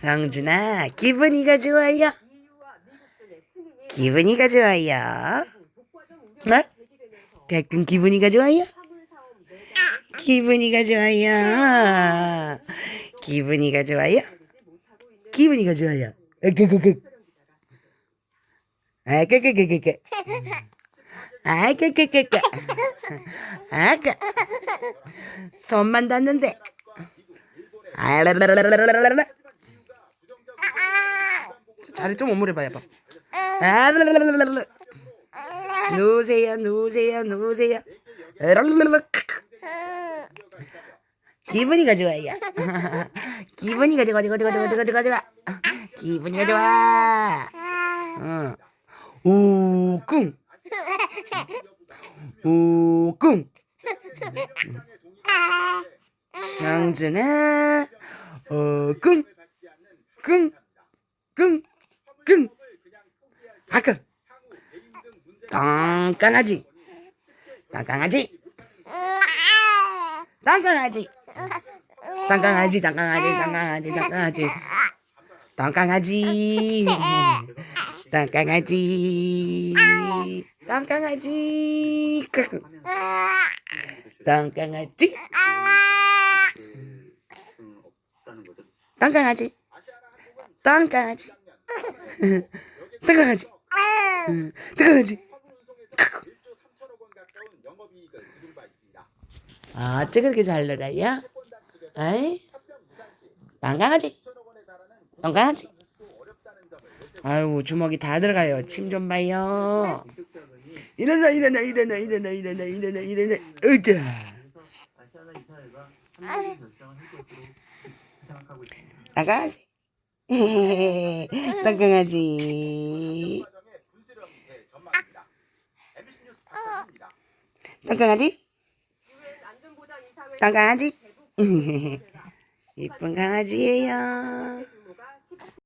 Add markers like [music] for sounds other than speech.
성준아, 기분이가 좋아요. 기분이가 좋아요. 어? 가끔 기분이가 좋아요. 기분이가 좋아요. 기분이가 좋아요. 기분이가 좋아요. 으끄끄끄. 아끄끄끄끄. 아끄끄끄끄. 아끄. 손만 닿는데. 아라라라라라라라. 자리 좀 오므려봐요, 봐. 아라라라라라. 누우세요, 누우세요, 누우세요. 라라라라. 기분이가 좋아요. [laughs] 기분이가 좋아, 좋아, 좋아, 좋아, 좋아, 좋아, 좋아. 기분이가 좋아. 어. 오, 꿍. 오, 꿍. 영준아, 어, 꿍. 꿍. 꿍. 꿍. 아까. 깡깡하지. 깡깡하지. 땅강아지, 땅강아지, 땅강아지, 땅강아지. 땅강아지. 땅강아지. 땅강아지. 끄끄. 땅강아지. 땅강아지. 땅강아지. 땅강아지. 크크. 아, 어째 그렇게 잘 놀아요? 아이, 땅강아지. 땅강아지. 아유, 주먹이 다 들어가요. 침 좀 봐요. 일어나, 일어나, 일어나, 일어나, 일어나, 일어나, 일어나. 으쌰. 땅강아지. 땅강아지. 땅강아지. 땅강아지. 이쁜 [laughs] 강아지예요.